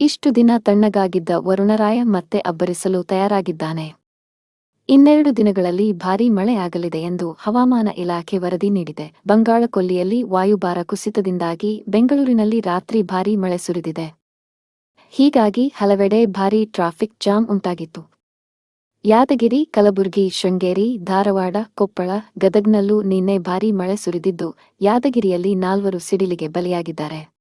ಇಷ್ಟು ದಿನ ತಣ್ಣಗಾಗಿದ್ದ ವರುಣರಾಯ ಮತ್ತೆ ಅಬ್ಬರಿಸಲು ತಯಾರಾಗಿದ್ದಾನೆ. ಇನ್ನೆರಡು ದಿನಗಳಲ್ಲಿ ಭಾರೀ ಮಳೆಯಾಗಲಿದೆ ಎಂದು ಹವಾಮಾನ ಇಲಾಖೆ ವರದಿ ನೀಡಿದೆ. ಬಂಗಾಳಕೊಲ್ಲಿಯಲ್ಲಿ ವಾಯುಭಾರ ಕುಸಿತದಿಂದಾಗಿ ಬೆಂಗಳೂರಿನಲ್ಲಿ ರಾತ್ರಿ ಭಾರೀ ಮಳೆ ಸುರಿದಿದೆ. ಹೀಗಾಗಿ ಹಲವೆಡೆ ಭಾರೀ ಟ್ರಾಫಿಕ್ ಜಾಮ್ ಉಂಟಾಗಿತ್ತು. ಯಾದಗಿರಿ, ಕಲಬುರಗಿ, ಶೃಂಗೇರಿ, ಧಾರವಾಡ, ಕೊಪ್ಪಳ, ಗದಗ್ನಲ್ಲೂ ನಿನ್ನೆ ಭಾರೀ ಮಳೆ ಸುರಿದಿದ್ದು, ಯಾದಗಿರಿಯಲ್ಲಿ ನಾಲ್ವರು ಸಿಡಿಲಿಗೆ ಬಲಿಯಾಗಿದ್ದಾರೆ.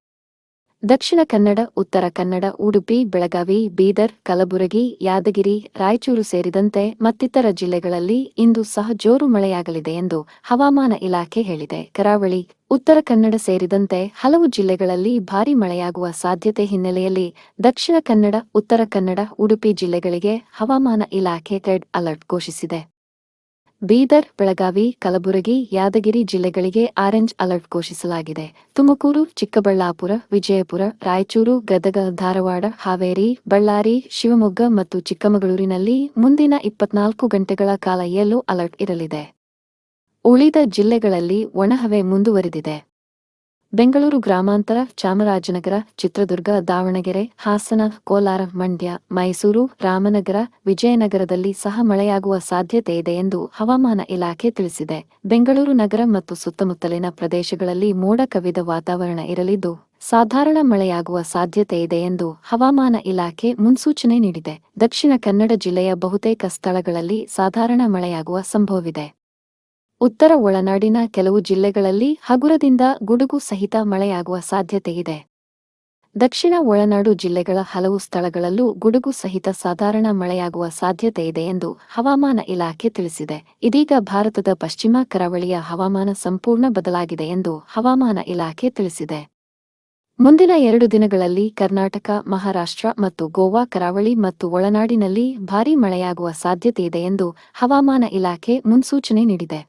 ದಕ್ಷಿಣ ಕನ್ನಡ, ಉತ್ತರ ಕನ್ನಡ, ಉಡುಪಿ, ಬೆಳಗಾವಿ, ಬೀದರ್, ಕಲಬುರಗಿ, ಯಾದಗಿರಿ, ರಾಯಚೂರು ಸೇರಿದಂತೆ ಮತ್ತಿತರ ಜಿಲ್ಲೆಗಳಲ್ಲಿ ಇಂದು ಸಹ ಜೋರು ಮಳೆಯಾಗಲಿದೆ ಎಂದು ಹವಾಮಾನ ಇಲಾಖೆ ಹೇಳಿದೆ. ಕರಾವಳಿ, ಉತ್ತರ ಕನ್ನಡ ಸೇರಿದಂತೆ ಹಲವು ಜಿಲ್ಲೆಗಳಲ್ಲಿ ಭಾರೀ ಮಳೆಯಾಗುವ ಸಾಧ್ಯತೆ ಹಿನ್ನೆಲೆಯಲ್ಲಿ ದಕ್ಷಿಣ ಕನ್ನಡ, ಉತ್ತರ ಕನ್ನಡ, ಉಡುಪಿ ಜಿಲ್ಲೆಗಳಿಗೆ ಹವಾಮಾನ ಇಲಾಖೆ ರೆಡ್ ಅಲರ್ಟ್ ಘೋಷಿಸಿದೆ. ಬೀದರ್, ಬೆಳಗಾವಿ, ಕಲಬುರಗಿ, ಯಾದಗಿರಿ ಜಿಲ್ಲೆಗಳಿಗೆ ಆರೆಂಜ್ ಅಲರ್ಟ್ ಘೋಷಿಸಲಾಗಿದೆ. ತುಮಕೂರು, ಚಿಕ್ಕಬಳ್ಳಾಪುರ, ವಿಜಯಪುರ, ರಾಯಚೂರು, ಗದಗ, ಧಾರವಾಡ, ಹಾವೇರಿ, ಬಳ್ಳಾರಿ, ಶಿವಮೊಗ್ಗ ಮತ್ತು ಚಿಕ್ಕಮಗಳೂರಿನಲ್ಲಿ ಮುಂದಿನ ಇಪ್ಪತ್ನಾಲ್ಕು ಗಂಟೆಗಳ ಕಾಲ ಯೆಲ್ಲೋ ಅಲರ್ಟ್ ಇರಲಿದೆ. ಉಳಿದ ಜಿಲ್ಲೆಗಳಲ್ಲಿ ಒಣಹವೆ ಮುಂದುವರಿದಿದೆ. ಬೆಂಗಳೂರು ಗ್ರಾಮಾಂತರ, ಚಾಮರಾಜನಗರ, ಚಿತ್ರದುರ್ಗ, ದಾವಣಗೆರೆ, ಹಾಸನ, ಕೋಲಾರ, ಮಂಡ್ಯ, ಮೈಸೂರು, ರಾಮನಗರ, ವಿಜಯನಗರದಲ್ಲಿ ಸಹ ಮಳೆಯಾಗುವ ಸಾಧ್ಯತೆ ಇದೆ ಎಂದು ಹವಾಮಾನ ಇಲಾಖೆ ತಿಳಿಸಿದೆ. ಬೆಂಗಳೂರು ನಗರ ಮತ್ತು ಸುತ್ತಮುತ್ತಲಿನ ಪ್ರದೇಶಗಳಲ್ಲಿ ಮೋಡ ಕವಿದ ವಾತಾವರಣ ಇರಲಿದ್ದು, ಸಾಧಾರಣ ಮಳೆಯಾಗುವ ಸಾಧ್ಯತೆ ಇದೆ ಎಂದು ಹವಾಮಾನ ಇಲಾಖೆ ಮುನ್ಸೂಚನೆ ನೀಡಿದೆ. ದಕ್ಷಿಣ ಕನ್ನಡ ಜಿಲ್ಲೆಯ ಬಹುತೇಕ ಸ್ಥಳಗಳಲ್ಲಿ ಸಾಧಾರಣ ಮಳೆಯಾಗುವ ಸಂಭವವಿದೆ. ಉತ್ತರ ಒಳನಾಡಿನ ಕೆಲವು ಜಿಲ್ಲೆಗಳಲ್ಲಿ ಹಗುರದಿಂದ ಗುಡುಗು ಸಹಿತ ಮಳೆಯಾಗುವ ಸಾಧ್ಯತೆಯಿದೆ ದಕ್ಷಿಣ ಒಳನಾಡು ಜಿಲ್ಲೆಗಳ ಹಲವು ಸ್ಥಳಗಳಲ್ಲೂ ಗುಡುಗು ಸಹಿತ ಸಾಧಾರಣ ಮಳೆಯಾಗುವ ಸಾಧ್ಯತೆಯಿದೆ ಎಂದು ಹವಾಮಾನ ಇಲಾಖೆ ತಿಳಿಸಿದೆ. ಇದೀಗ ಭಾರತದ ಪಶ್ಚಿಮ ಕರಾವಳಿಯ ಹವಾಮಾನ ಸಂಪೂರ್ಣ ಬದಲಾಗಿದೆ ಎಂದು ಹವಾಮಾನ ಇಲಾಖೆ ತಿಳಿಸಿದೆ. ಮುಂದಿನ ಎರಡು ದಿನಗಳಲ್ಲಿ ಕರ್ನಾಟಕ, ಮಹಾರಾಷ್ಟ್ರ ಮತ್ತು ಗೋವಾ ಕರಾವಳಿ ಮತ್ತು ಒಳನಾಡಿನಲ್ಲಿ ಭಾರೀ ಮಳೆಯಾಗುವ ಸಾಧ್ಯತೆಯಿದೆ ಎಂದು ಹವಾಮಾನ ಇಲಾಖೆ ಮುನ್ಸೂಚನೆ ನೀಡಿದೆ.